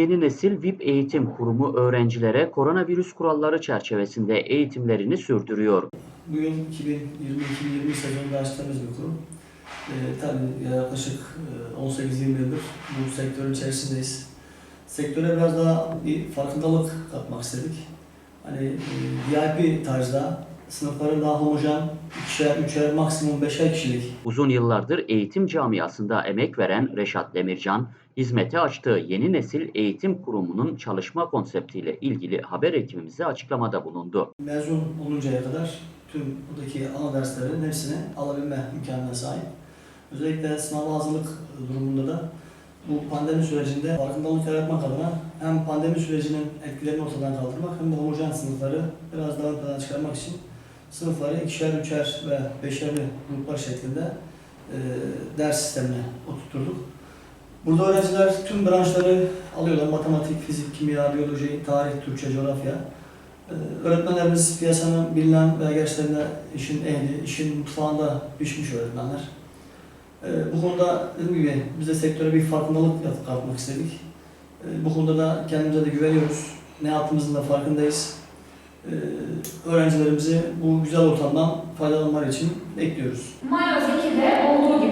Yeni Nesil VIP Eğitim Kurumu öğrencilere koronavirüs kuralları çerçevesinde eğitimlerini sürdürüyor. Bu yıl 2020-2021 sezonunda açtığımız bir kurum. Ee, tabii yaklaşık e, 18-20 yıldır bu sektörün içerisindeyiz. Sektöre biraz daha bir farkındalık katmak istedik. Hani e, VIP tarzda sınıfların daha homojen, ikişer, üçer, maksimum beşer kişilik Uzun yıllardır eğitim camiasında emek veren Reşat Demircan, hizmete açtığı Yeni Nesil Eğitim Kurumu'nun çalışma konseptiyle ilgili haber ekibimize açıklamada bulundu. mezun oluncaya kadar tüm buradaki ana derslerin hepsini alabilme imkanına sahip. Özellikle sınava hazırlık durumunda da bu pandemi sürecinde farkındalık yaratmak adına hem pandemi sürecinin etkilerini ortadan kaldırmak hem de homojen sınıfları biraz daha ön plana çıkarmak için sınıfları ikişer, üçer ve beşerli gruplar şeklinde e, ders sistemine oturtturduk. Burada öğrenciler tüm branşları alıyorlar. Matematik, fizik, kimya, biyoloji, tarih, Türkçe, coğrafya. Ee, Öğretmenlerimiz piyasanın bilinen ve gerçekten de işin ehli, işin mutfağında pişmiş öğretmenler. Ee, Bu konuda dediğim gibi biz de sektöre bir farkındalık yatıp kalkmak istedik. Ee, Bu konuda da kendimize de güveniyoruz. Ne yaptığımızın da farkındayız. Ee, Öğrencilerimizi bu güzel ortamdan faydalanmaları için bekliyoruz. Mayoz 2'de olduğu gibi